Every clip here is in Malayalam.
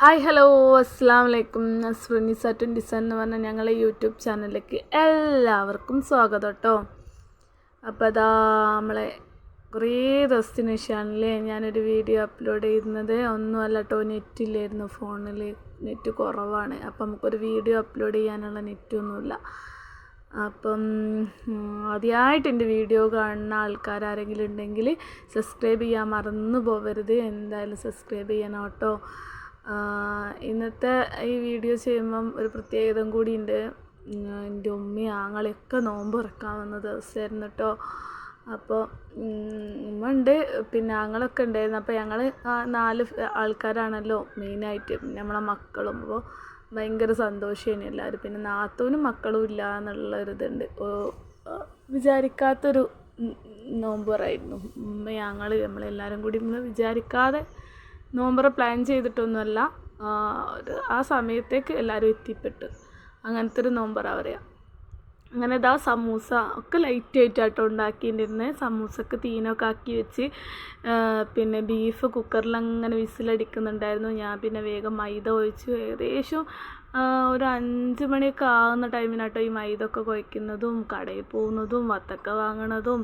ഹായ് ഹലോ അസ്സാം വലൈക്കും നസ്രുനിസ ട്വന്റി സെവൻ എന്ന് പറഞ്ഞ ഞങ്ങളെ യൂട്യൂബ് ചാനലിലേക്ക് എല്ലാവർക്കും സ്വാഗതം കേട്ടോ അപ്പോൾ അതാ നമ്മളെ കുറേ ദിവസത്തിന് ശേഷമാണല്ലേ ഞാനൊരു വീഡിയോ അപ്ലോഡ് ചെയ്യുന്നത്. ഒന്നുമല്ല കേട്ടോ നെറ്റില്ലായിരുന്നു ഫോണിൽ നെറ്റ് കുറവാണ്. അപ്പം നമുക്കൊരു വീഡിയോ അപ്ലോഡ് ചെയ്യാനുള്ള നെറ്റൊന്നുമില്ല അപ്പം ആദ്യമായിട്ട് എന്റെ വീഡിയോ കാണുന്ന ആൾക്കാർ ആരെങ്കിലും ഉണ്ടെങ്കിൽ സബ്സ്ക്രൈബ് ചെയ്യാൻ മറന്നു പോകരുത് എന്തായാലും സബ്സ്ക്രൈബ് ചെയ്യണം കേട്ടോ ഇന്നത്തെ ഈ വീഡിയോ ചെയ്യുമ്പം ഒരു പ്രത്യേകത കൂടി ഉണ്ട് എന്റെ ഉമ്മയും ആങ്ങളെയൊക്കെ നോമ്പ് തുറക്കാൻ വന്ന ദിവസമായിരുന്നു കേട്ടോ അപ്പോൾ ഉമ്മ ഉണ്ട് പിന്നെ ആങ്ങളൊക്കെ ഉണ്ടായിരുന്നു. അപ്പോൾ ഞങ്ങൾ നാല് ആൾക്കാരാണല്ലോ മെയിനായിട്ട്. നമ്മളെ മക്കളും. അപ്പോൾ ഭയങ്കര സന്തോഷമാണ് എല്ലാവരും പിന്നെ നാത്തൂനും മക്കളും ഇല്ല എന്നുള്ളൊരിതുണ്ട്. വിചാരിക്കാത്തൊരു നോമ്പറായിരുന്നു ഉമ്മ ഞങ്ങൾ നമ്മളെല്ലാവരും കൂടി വിചാരിക്കാതെ നോമ്പറ പ്ലാൻ ചെയ്തിട്ടൊന്നുമല്ല. ആ സമയത്തേക്ക് എല്ലാവരും എത്തിപ്പെട്ട്. അങ്ങനത്തെ ഒരു നോമ്പറാ പറയുക അങ്ങനെ ഇതാ സമൂസ ഒക്കെ ലൈറ്റ് ആയിട്ടാട്ടോ ഉണ്ടാക്കിയിട്ടിരുന്നത് സമൂസക്ക് തീനൊക്കെ ആക്കി വെച്ച് പിന്നെ ബീഫ് കുക്കറിൽ അങ്ങനെ വിസിലടിക്കുന്നുണ്ടായിരുന്നു. ഞാൻ പിന്നെ വേഗം മൈദ ഒഴിച്ച്. ഏകദേശം ഒരു അഞ്ച് മണിയൊക്കെ ആകുന്ന ടൈമിനാട്ടോ ഈ മൈദ ഒക്കെ കുഴയ്ക്കുന്നതും കടയിൽ പോകുന്നതും വത്തക്ക വാങ്ങണതും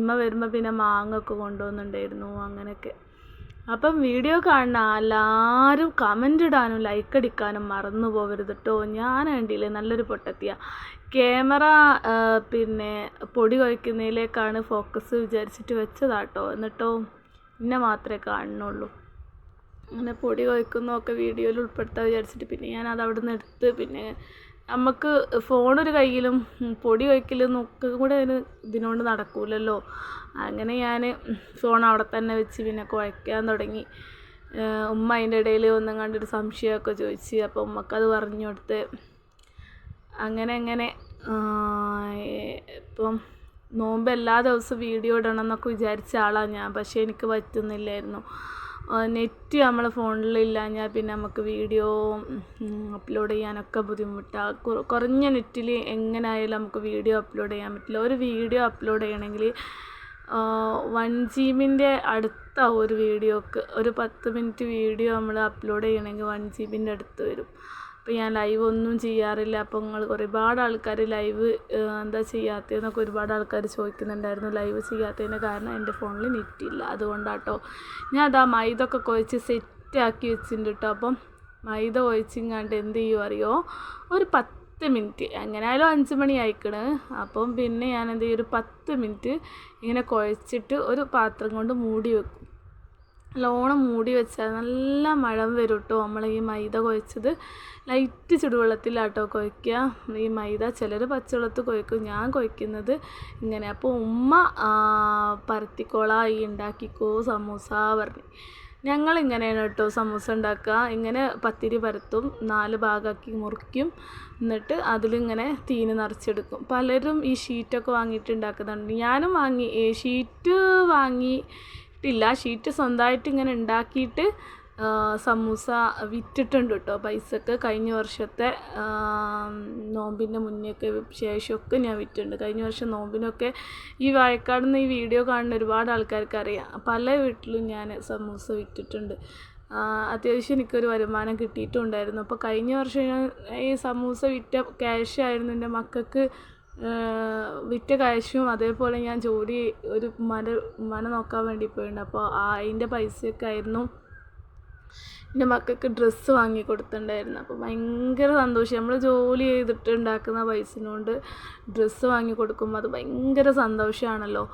ഇമ്മ വരുമ്പോൾ പിന്നെ മാങ്ങ ഒക്കെ കൊണ്ടുവന്നുണ്ടായിരുന്നു അങ്ങനെയൊക്കെ. അപ്പം വീഡിയോ കാണുന്ന എല്ലാവരും കമന്റ് ഇടാനും ലൈക്ക് അടിക്കാനും മറന്നു പോകരുത് കേട്ടോ ഞാൻ വേണ്ടിയില്ല നല്ലൊരു പൊട്ടത്തിയ. ക്യാമറ പിന്നെ പൊടി കുഴയ്ക്കുന്നതിലേക്കാണ് ഫോക്കസ് വിചാരിച്ചിട്ട് വെച്ചതാട്ടോ എന്നിട്ടോ എന്നെ മാത്രമേ കാണുന്നുള്ളൂ. അങ്ങനെ പൊടി കുഴക്കുന്നതൊക്കെ വീഡിയോയിൽ ഉൾപ്പെടുത്താൻ വിചാരിച്ചിട്ട് പിന്നെ ഞാൻ അത് അവിടെ നിന്ന് എടുത്ത് പിന്നെ നമുക്ക് ഫോണൊരു കയ്യിലും പൊടി വയ്ക്കലും ഒക്കെ കൂടെ അതിന് ഇതിനോണ്ട് നടക്കൂലല്ലോ. അങ്ങനെ ഞാൻ ഫോൺ അവിടെ തന്നെ വെച്ച് പിന്നെ കുഴയ്ക്കാൻ തുടങ്ങി. ഉമ്മ അതിന്റെ ഇടയിൽ ഒന്നും കണ്ടൊരു സംശയമൊക്കെ ചോദിച്ച്. അപ്പോൾ ഉമ്മക്കത് പറഞ്ഞു കൊടുത്ത്. അങ്ങനെ അങ്ങനെ ഇപ്പം നോമ്പ് എല്ലാ ദിവസവും വീഡിയോ ഇടണം എന്നൊക്കെ വിചാരിച്ച ആളാണ് ഞാൻ. പക്ഷേ എനിക്ക് പറ്റുന്നില്ലായിരുന്നു. നെറ്റ് നമ്മളെ ഫോണിലില്ലാഞ്ഞാൽ പിന്നെ നമുക്ക് വീഡിയോ അപ്ലോഡ് ചെയ്യാനൊക്കെ ബുദ്ധിമുട്ടാണ് കുറഞ്ഞ നെറ്റിൽ എങ്ങനെയായാലും നമുക്ക് വീഡിയോ അപ്ലോഡ് ചെയ്യാൻ പറ്റില്ല. ഒരു വീഡിയോ അപ്ലോഡ് ചെയ്യണമെങ്കിൽ വൺ ജി ബിന്റെ അടുത്ത ഒരു വീഡിയോക്ക്. ഒരു പത്ത് മിനിറ്റ് വീഡിയോ നമ്മൾ അപ്ലോഡ് ചെയ്യണമെങ്കിൽ വൺ ജി ബിന്റെ അടുത്ത് വരും. അപ്പോൾ ഞാൻ ലൈവ് ഒന്നും ചെയ്യാറില്ല. അപ്പം നിങ്ങൾ ഒരുപാട് ആൾക്കാർ ലൈവ് എന്താ ചെയ്യാത്തതെന്നൊക്കെ ഒരുപാട് ആൾക്കാർ ചോദിക്കുന്നുണ്ടായിരുന്നു. ലൈവ് ചെയ്യാത്തതിന്റെ കാരണം എന്റെ ഫോണിൽ നെറ്റില്ല. അതുകൊണ്ടാട്ടോ ഞാൻ അതാ മൈദ ഒക്കെ കുഴച്ച് സെറ്റാക്കി വെച്ചിട്ടുണ്ട് കേട്ടോ അപ്പം മൈദ കുഴച്ചിങ്ങാണ്ട് എന്ത് ചെയ്യുമോ അറിയോ? ഒരു പത്ത് മിനിറ്റ് എങ്ങനെയായാലും അഞ്ച് മണി ആയിക്കണ്. അപ്പം പിന്നെ ഞാൻ എന്ത് ചെയ്യും? ഒരു പത്ത് മിനിറ്റ് ഇങ്ങനെ കുഴച്ചിട്ട് ഒരു പാത്രം കൊണ്ട് മൂടി വെക്കും. നല്ലോണം മൂടി വെച്ചാൽ നല്ല മഴം വരും കേട്ടോ നമ്മൾ ഈ മൈദ കുഴച്ചത്. ലൈറ്റ് ചുടുവെള്ളത്തിലാട്ടോ കുഴയ്ക്കുക ഈ മൈദ ചിലർ പച്ചവെള്ളത്ത് കുഴക്കും ഞാൻ കുഴക്കുന്നത് ഇങ്ങനെ. അപ്പോൾ ഉമ്മ പരത്തിക്കോള ഈ ഉണ്ടാക്കിക്കോ സമൂസ പറഞ്ഞു. ഞങ്ങൾ ഇങ്ങനെയാണ് കേട്ടോ സമൂസ ഉണ്ടാക്കുക ഇങ്ങനെ പത്തിരി പരത്തും നാല് ഭാഗമാക്കി മുറിക്കും. എന്നിട്ട് അതിലിങ്ങനെ തീന് നിറച്ചെടുക്കും. പലരും ഈ ഷീറ്റൊക്കെ വാങ്ങിയിട്ട് ഉണ്ടാക്കുന്നുണ്ട് ഞാനും വാങ്ങി. ഷീറ്റ് വാങ്ങി ഇട്ടില്ല ഷീറ്റ് സ്വന്തമായിട്ട് ഇങ്ങനെ ഉണ്ടാക്കിയിട്ട് സമൂസ വിറ്റിട്ടുണ്ട് കേട്ടോ പൈസക്ക് കഴിഞ്ഞ വർഷത്തെ നോമ്പിന്റെ മുന്നേക്ക് ശേഷമൊക്കെ ഞാൻ വിറ്റിട്ടുണ്ട്. കഴിഞ്ഞ വർഷം നോമ്പിനൊക്കെ ഈ വാഴക്കാട് നിന്ന് ഈ വീഡിയോ കാണുന്ന ഒരുപാട് ആൾക്കാർക്ക് അറിയാം. പല വീട്ടിലും ഞാൻ സമൂസ വിറ്റിട്ടുണ്ട്. അത്യാവശ്യം എനിക്കൊരു വരുമാനം കിട്ടിയിട്ടുണ്ടായിരുന്നു. അപ്പോൾ കഴിഞ്ഞ വർഷം ഞാൻ ഈ സമൂസ വിറ്റ ക്യാഷ് ആയിരുന്നു എന്റെ മക്കൾക്ക് വിറ്റ കാശും അതേപോലെ ഞാൻ ജോലി ഒരു മന മന നോക്കാൻ വേണ്ടി പോയിട്ടുണ്ട്. അപ്പോൾ അതിന്റെ പൈസയൊക്കെ ആയിരുന്നു എന്റെ മക്കൾക്ക് ഡ്രസ്സ് വാങ്ങി കൊടുത്തിട്ടുണ്ടായിരുന്നു അപ്പോൾ ഭയങ്കര സന്തോഷം. നമ്മൾ ജോലി ചെയ്തിട്ട് ഉണ്ടാക്കുന്ന പൈസനോണ്ട് ഡ്രസ്സ് വാങ്ങി കൊടുക്കുമ്പോൾ അത് ഭയങ്കര സന്തോഷമാണല്ലോ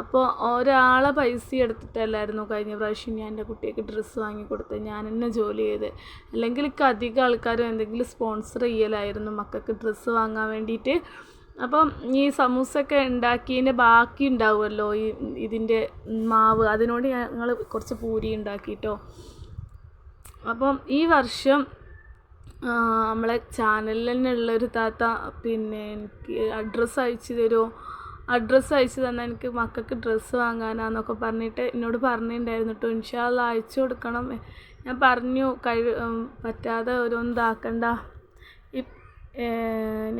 അപ്പോൾ ഒരാളെ പൈസ എടുത്തിട്ടല്ലായിരുന്നു കഴിഞ്ഞ പ്രാവശ്യം ഞാൻ എന്റെ കുട്ടിക്ക് ഡ്രസ്സ് വാങ്ങി കൊടുത്തത്. ഞാൻ തന്നെ ജോലി ചെയ്ത്. അല്ലെങ്കിൽ എനിക്ക് അധികം ആൾക്കാരും എന്തെങ്കിലും സ്പോൺസർ ചെയ്യലായിരുന്നു മക്കൾക്ക് ഡ്രസ്സ് വാങ്ങാൻ വേണ്ടിയിട്ട്. അപ്പം ഈ സമൂസൊക്കെ ഉണ്ടാക്കിയതിന്റെ ബാക്കി ഉണ്ടാവുമല്ലോ ഈ ഇതിന്റെ മാവ്? അതിനോട് ഞങ്ങൾ കുറച്ച് പൂരി ഉണ്ടാക്കിയിട്ടോ അപ്പം ഈ വർഷം നമ്മളെ ചാനലിൽ തന്നെ ഉള്ളൊരു താത്ത പിന്നെ എനിക്ക് അഡ്രസ്സ് അയച്ചു തരുമോ? അഡ്രസ്സ് അയച്ചു തന്നാൽ എനിക്ക് മക്കൾക്ക് ഡ്രസ്സ് വാങ്ങാനാന്നൊക്കെ പറഞ്ഞിട്ട് എന്നോട് പറഞ്ഞിട്ടുണ്ടായിരുന്നു കേട്ടോ ഇൻഷാല്ല അയച്ചു കൊടുക്കണം. ഞാൻ പറഞ്ഞു കഴി പറ്റാതെ ഓരോന്നും ഇതാക്കണ്ട.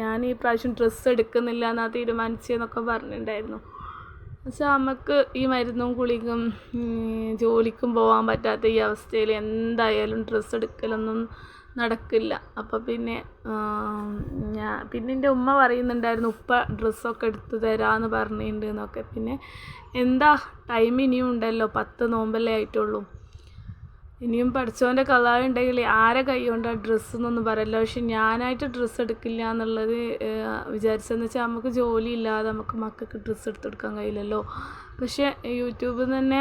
ഞാൻ ഈ പ്രാവശ്യം ഡ്രസ്സ് എടുക്കുന്നില്ല എന്നാ തീരുമാനിച്ചതെന്നൊക്കെ പറഞ്ഞിട്ടുണ്ടായിരുന്നു പക്ഷെ നമുക്ക് ഈ മരുന്നും കുളിക്കും ജോലിക്കും പോകാൻ പറ്റാത്ത ഈ അവസ്ഥയിൽ എന്തായാലും ഡ്രസ്സ് എടുക്കലൊന്നും നടക്കില്ല. അപ്പോൾ പിന്നെ ഞാൻ പിന്നെ എന്റെ ഉമ്മ പറയുന്നുണ്ടായിരുന്നു ഉപ്പ ഡ്രസ്സൊക്കെ എടുത്ത് തരാമെന്ന് പറഞ്ഞിട്ടുണ്ട് എന്നൊക്കെ. പിന്നെ എന്താ ടൈം ഇനിയും ഉണ്ടല്ലോ പത്ത് നോമ്പല്ലേ ആയിട്ടുള്ളൂ. ഇനിയും പഠിച്ചവന്റെ കലാവുണ്ടെങ്കിൽ ആരെ കൈ കൊണ്ടാണ് ഡ്രസ്സ് എന്നൊന്നും പറയല്ല പക്ഷെ ഞാനായിട്ട് ഡ്രസ്സ് എടുക്കില്ല എന്നുള്ളത് വിചാരിച്ചതെന്ന് വെച്ചാൽ നമുക്ക് ജോലി ഇല്ലാതെ നമുക്ക് മക്കൾക്ക് ഡ്രസ്സ് എടുത്ത് കൊടുക്കാൻ കഴിയില്ലല്ലോ. പക്ഷേ യൂട്യൂബിൽ നിന്ന് തന്നെ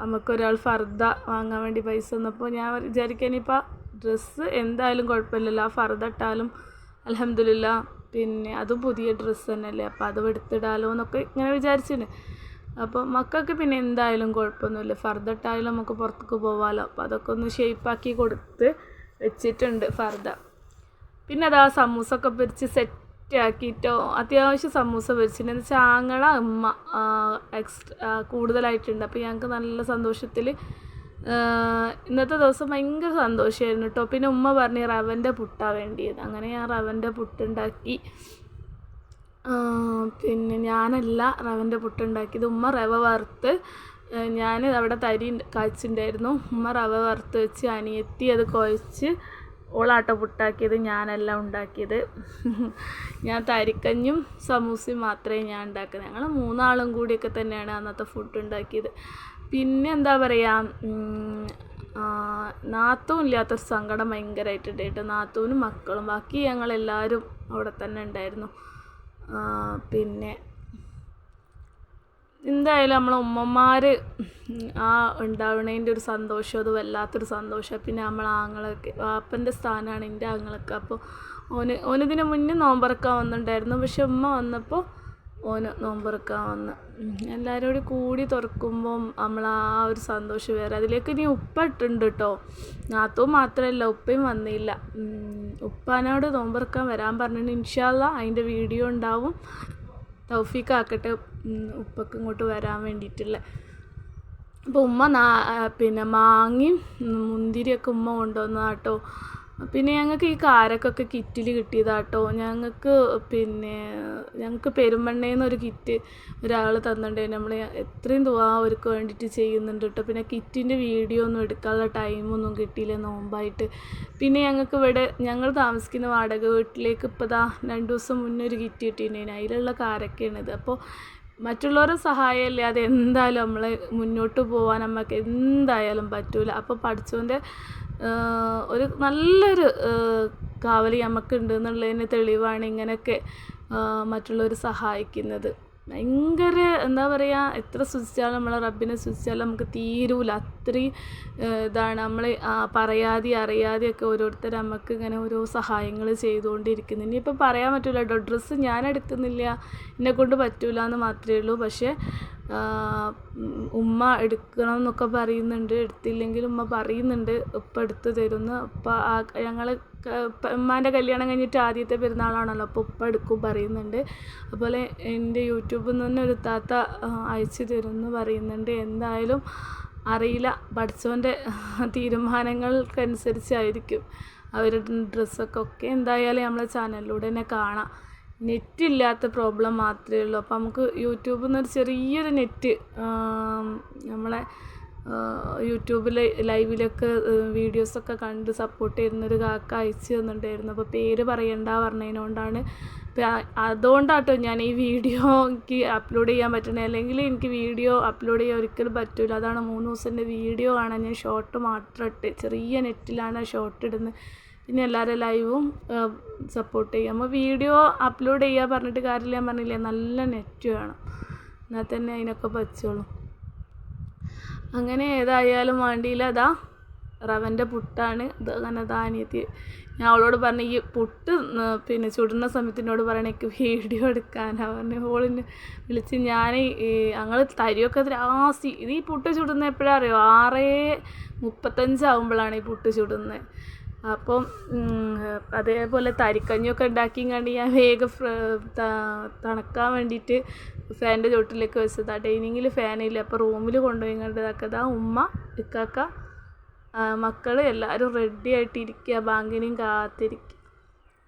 നമുക്കൊരാൾ ഫർദ വാങ്ങാൻ വേണ്ടി പൈസ തന്നപ്പോൾ ഞാൻ വിചാരിക്കാൻ ഇനിയിപ്പോൾ ഡ്രസ്സ് എന്തായാലും കുഴപ്പമില്ലല്ലോ. ആ ഫർദ ഇട്ടാലും അലഹമില്ല പിന്നെ അതും പുതിയ ഡ്രസ്സ് തന്നെയല്ലേ. അപ്പോൾ അത് എടുത്തിടാലോ എന്നൊക്കെ ഇങ്ങനെ വിചാരിച്ചിട്ടുണ്ട് അപ്പോൾ മക്കൾക്ക് പിന്നെ എന്തായാലും കുഴപ്പമൊന്നുമില്ല. ഫർദട്ടായാലും നമുക്ക് പുറത്തേക്ക് പോകാമല്ലോ അപ്പോൾ അതൊക്കെ ഒന്ന് ഷേപ്പാക്കി കൊടുത്ത് വെച്ചിട്ടുണ്ട് ഫർദ. പിന്നെ അതാ സമൂസ ഒക്കെ പൊരിച്ച് സെറ്റ് ആക്കിയിട്ടോ അത്യാവശ്യം സമൂസ പൊരിച്ചിട്ടുണ്ട്. എന്ന് വെച്ചാൽ ആങ്ങള അമ്മ എക്സ്ട്രാ കൂടുതലായിട്ടുണ്ട്. അപ്പോൾ ഞങ്ങൾക്ക് നല്ല സന്തോഷത്തിൽ ഇന്നത്തെ ദിവസം ഭയങ്കര സന്തോഷമായിരുന്നു കേട്ടോ പിന്നെ ഉമ്മ പറഞ്ഞ് റവന്റെ പുട്ടാണ് വേണ്ടിയത്. അങ്ങനെ ഞാൻ റവന്റെ പുട്ടുണ്ടാക്കി. പിന്നെ ഞാനല്ല റവന്റെ പുട്ടുണ്ടാക്കിയത്. ഉമ്മ റവ വറുത്ത് ഞാൻ അവിടെ തരി കാച്ചിട്ടുണ്ടായിരുന്നു ഉമ്മ റവ വറുത്ത് വെച്ച് അനിയത്തി അത് കുഴച്ച് ഓളാട്ട പുട്ടാക്കിയത് ഞാനല്ല ഉണ്ടാക്കിയത്. ഞാൻ തരിക്കഞ്ഞും സമൂസയും മാത്രമേ ഞാൻ ഉണ്ടാക്കുന്നത് ഞങ്ങൾ മൂന്നാളും കൂടിയൊക്കെ തന്നെയാണ് അന്നത്തെ ഫുഡ് ഉണ്ടാക്കിയത്. പിന്നെ എന്താ പറയുക നാത്തവും ഇല്ലാത്തൊരു സങ്കടം ഭയങ്കരമായിട്ടുണ്ട് കേട്ടോ. നാത്തൂനും മക്കളും. ബാക്കി ഞങ്ങളെല്ലാവരും അവിടെ തന്നെ ഉണ്ടായിരുന്നു. പിന്നെ എന്തായാലും നമ്മളെ ഉമ്മമാർ ആ ഉണ്ടാവണതിന്റെ ഒരു സന്തോഷം അത് വല്ലാത്തൊരു സന്തോഷം പിന്നെ നമ്മളെ ആങ്ങളൊക്കെ വാപ്പന്റെ സ്ഥാനമാണ് എന്റെ ആങ്ങളൊക്കെ. അപ്പോൾ ഓന് ഓനിതിന് മുന്നേ നോമ്പറക്കാൻ വന്നിട്ടുണ്ടായിരുന്നു. പക്ഷെ ഉമ്മ വന്നപ്പോൾ ഓന് നോമ്പറക്കാൻ വന്ന്. എല്ലാവരും കൂടി തുറക്കുമ്പം നമ്മൾ ആ ഒരു സന്തോഷം വേറെ. അതിലേക്ക് ഇനി ഉപ്പ ഇട്ടുണ്ട് കേട്ടോ നാത്തവും മാത്രമല്ല ഉപ്പയും വന്നില്ല. ഉപ്പാനോട് നോമ്പറക്കാൻ വരാൻ പറഞ്ഞിട്ട് ഇൻഷാല്ല അതിന്റെ വീഡിയോ ഉണ്ടാവും. തൗഫീഖ് ആക്കട്ടെ ഉപ്പക്ക് ഇങ്ങോട്ട് വരാൻ വേണ്ടിയിട്ടുള്ള. അപ്പോൾ ഉമ്മ നാ പിന്നെ മാങ്ങയും മുന്തിരിയൊക്കെ ഉമ്മ കൊണ്ടുവന്നതാട്ടോ പിന്നെ ഞങ്ങൾക്ക് ഈ കാരക്കൊക്കെ കിറ്റിൽ കിട്ടിയതാട്ടോ. ഞങ്ങൾക്ക് പിന്നെ ഞങ്ങൾക്ക് പെരുമണ്ണയിൽ നിന്ന് ഒരു കിറ്റ് ഒരാൾ തന്നിട്ടുണ്ടായി നമ്മൾ എത്രയും തുവാ അവർക്ക് വേണ്ടിയിട്ട് ചെയ്യുന്നുണ്ട് കേട്ടോ പിന്നെ കിറ്റിന്റെ വീഡിയോ ഒന്നും എടുക്കാനുള്ള ടൈമൊന്നും കിട്ടിയില്ല നോമ്പായിട്ട്. പിന്നെ ഞങ്ങൾക്ക് ഇവിടെ ഞങ്ങൾ താമസിക്കുന്ന വാടക വീട്ടിലേക്ക് ഇപ്പോൾ ദാ രണ്ട് ദിവസം മുന്നേ ഒരു കിറ്റ് കിട്ടിയിട്ടുണ്ടായിരുന്നു അതിലുള്ള കാരക്കയാണിത് അപ്പോൾ മറ്റുള്ളവരുടെ സഹായം അത് എന്തായാലും നമ്മൾ മുന്നോട്ട് പോകാൻ നമുക്ക് എന്തായാലും പറ്റൂല. അപ്പോൾ പഠിച്ചവന്റെ ഒരു നല്ലൊരു കാവലി നമുക്കുണ്ട് എന്നുള്ളതിന് തെളിവാണ് ഇങ്ങനെയൊക്കെ മറ്റുള്ളവർ സഹായിക്കുന്നത്. ഭയങ്കര എന്താ പറയുക എത്ര സ്തുതിച്ചാലും നമ്മളെ റബ്ബിനെ സ്തുതിച്ചാലും നമുക്ക് തീരൂല. അത്രയും ഇതാണ് നമ്മൾ പറയാതെ അറിയാതെയൊക്കെ ഓരോരുത്തർ നമുക്ക് ഇങ്ങനെ ഓരോ സഹായങ്ങൾ ചെയ്തുകൊണ്ടിരിക്കുന്നു. ഇനിയിപ്പോൾ പറയാൻ പറ്റില്ല കേട്ടോ ഡ്രസ്സ് ഞാൻ എടുക്കുന്നില്ല എന്നെ കൊണ്ട് പറ്റൂല എന്ന് മാത്രമേ ഉള്ളൂ. പക്ഷേ ഉമ്മ എടുക്കണം എന്നൊക്കെ പറയുന്നുണ്ട്. എടുത്തില്ലെങ്കിൽ ഉമ്മ പറയുന്നുണ്ട്. ഉപ്പ എടുത്ത് തരുന്നു. ഉപ്പ ഞങ്ങൾ ഉമ്മാന്റെ കല്യാണം കഴിഞ്ഞിട്ട് ആദ്യത്തെ പെരുന്നാളാണല്ലോ. അപ്പോൾ ഉപ്പ എടുക്കും പറയുന്നുണ്ട്. അതുപോലെ എന്റെ യൂട്യൂബിൽ നിന്ന് തന്നെ ഒരു താത്ത അയച്ചു തരുമെന്ന് പറയുന്നുണ്ട്. എന്തായാലും അറിയില്ല. പഠിച്ചവന്റെ തീരുമാനങ്ങൾക്കനുസരിച്ചായിരിക്കും. അവരുടെ ഡ്രസ്സൊക്കെ ഒക്കെ എന്തായാലും നമ്മളെ ചാനലിലൂടെ തന്നെ കാണാം. നെറ്റ് ഇല്ലാത്ത പ്രോബ്ലം മാത്രമേ ഉള്ളൂ. അപ്പം നമുക്ക് യൂട്യൂബിൽ നിന്നൊരു ചെറിയൊരു നെറ്റ് നമ്മളെ യൂട്യൂബിൽ ലൈവിലൊക്കെ വീഡിയോസൊക്കെ കണ്ട് സപ്പോർട്ട് ചെയ്യുന്നൊരു കാക്ക അയച്ചു തന്നിട്ടുണ്ടായിരുന്നു. അപ്പോൾ പേര് പറയണ്ട പറഞ്ഞതിനോണ്ടാണ് അതുകൊണ്ടാട്ടോ ഞാൻ ഈ വീഡിയോ എനിക്ക് അപ്ലോഡ് ചെയ്യാൻ പറ്റണേ അല്ലെങ്കിൽ എനിക്ക് വീഡിയോ അപ്ലോഡ് ചെയ്യാൻ ഒരിക്കലും പറ്റില്ല അതാണ് മൂന്ന് ദിവസത്തിന്റെ വീഡിയോ കാണാൻ ഞാൻ ഷോർട്ട് മാത്രം ഇട്ട് ചെറിയ നെറ്റിലാണ് ഷോർട്ട് ഇടുന്നത്. പിന്നെ എല്ലാവരും ലൈവും സപ്പോർട്ട് ചെയ്യുക നമ്മൾ വീഡിയോ അപ്ലോഡ് ചെയ്യുക പറഞ്ഞിട്ട് കാര്യമില്ല ഞാൻ പറഞ്ഞില്ലേ നല്ല നെറ്റ് വേണം. എന്നാൽ തന്നെ അതിനൊക്കെ പറ്റുള്ളൂ. അങ്ങനെ ഏതായാലും വേണ്ടിയില്ല അതാ റവന്റെ പുട്ടാണ്. ഇത് അങ്ങനെ അതാ അനിയത്തി ഞാൻ അവളോട് പറഞ്ഞു ഈ പുട്ട് പിന്നെ ചുടുന്ന സമയത്തിനോട് പറയണ എനിക്ക് വീഡിയോ എടുക്കാനാണ് പറഞ്ഞു. ഓളിന് വിളിച്ച് ഞാൻ ഞങ്ങൾ തരിയൊക്കെ ലാസ്റ്റ് ഇത് ഈ പുട്ട് ചുടുന്ന എപ്പോഴാണ് അറിയോ? ആറേ മുപ്പത്തഞ്ചാവുമ്പോഴാണ് ഈ പുട്ട് ചുടുന്നത്. അപ്പം അതേപോലെ തരിക്കഞ്ഞിയൊക്കെ ഉണ്ടാക്കി കണ്ട് ഞാൻ വേഗം തണുക്കാൻ വേണ്ടിയിട്ട് ഫാനിന്റെ ചോട്ടിലേക്ക് വെച്ചതാണ് ഡൈനിങ്ങിൽ ഫാനില്ല. അപ്പോൾ റൂമിൽ കൊണ്ടുപോയി കണ്ടതൊക്കെ ഇതാ ഉമ്മ ഇക്കാക്ക മക്കൾ എല്ലാവരും റെഡി ആയിട്ട് ഇരിക്കുക ബാങ്കിനെയും കാത്തിരിക്കുക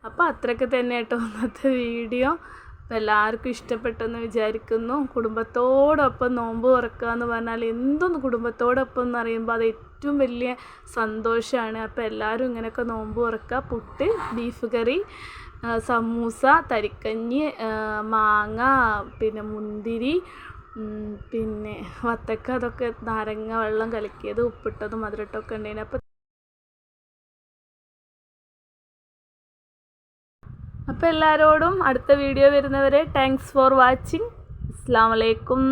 അപ്പോൾ അത്രയൊക്കെ തന്നെ കേട്ടോ ഇന്നത്തെ വീഡിയോ. അപ്പോൾ എല്ലാവർക്കും ഇഷ്ടപ്പെട്ടെന്ന് വിചാരിക്കുന്നു. കുടുംബത്തോടൊപ്പം നോമ്പ് തുറക്കുക എന്ന് പറഞ്ഞാൽ എന്തൊന്ന് കുടുംബത്തോടൊപ്പം എന്ന് പറയുമ്പോൾ അത് ഏറ്റവും വലിയ സന്തോഷമാണ് അപ്പോൾ എല്ലാവരും ഇങ്ങനെയൊക്കെ നോമ്പ് തുറക്കുക. പുട്ട് ബീഫ് കറി സമൂസ തരിക്കഞ്ഞി മാങ്ങ പിന്നെ മുന്തിരി പിന്നെ വത്തക്ക അതൊക്കെ നാരങ്ങ വെള്ളം കലക്കിയത് ഉപ്പിട്ടത് മധുരട്ടൊക്കെ ഉണ്ടായിന് അപ്പോൾ അപ്പോൾ എല്ലാവരോടും അടുത്ത വീഡിയോ വരുന്നവരെ താങ്ക്സ് ഫോർ വാച്ചിങ് അസ്സാം വലൈക്കും